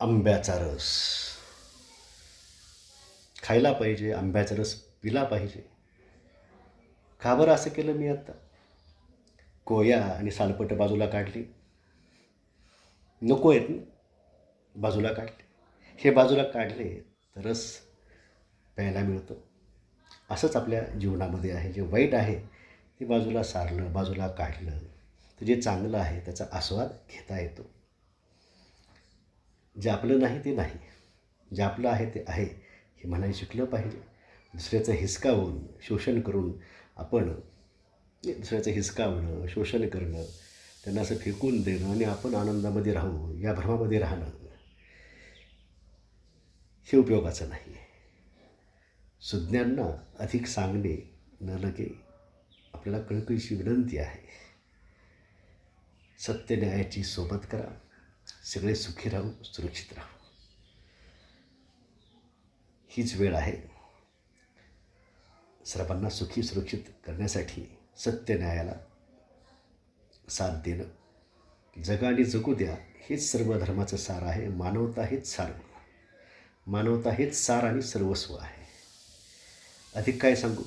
आंब्याचा रस. खायला पाहिजे आंब्याचा रस पिला पाहिजे. का बरं असं केलं मी आत्ता कोया आणि सालपट बाजूला काढली. नको आहेत ना? बाजूला काढले. हे बाजूला काढले तर रस प्यायला मिळतो. असंच आपल्या जीवनामध्ये आहे. जे वाईट आहे ते बाजूला सारलं बाजूला काढलं तर जे चांगलं आहे त्याचा आस्वाद घेता येतो. जे आपलं नाही ते नाही. जे आपलं आहे ते आहे हे म्हणायला शिकलं पाहिजे. दुसऱ्याचं हिसकावून शोषण करून आपण दुसऱ्याचं हिसकावणं शोषण करणं त्यांना असं फेकून देणं आणि आपण आनंदामध्ये राहू या भ्रमामध्ये राहणं हे उपयोगाचं नाही. सुज्ञांना अधिक सांगणे न लगे आपल्याला कळकळीची विनंती आहे. सत्य न्यायाची सोबत करा. सगळे सुखी राहू सुरक्षित राहू. हीच वेळ आहे. सर्वांना सुखी सुरक्षित करण्यासाठी सत्य न्यायाला साथ देणं. जगा आणि जगू द्या हेच सर्व धर्माचं सार आहे. मानवता हेच सार. मानवता हेच सार आणि सर्वस्व आहे. अधिक काय सांगू?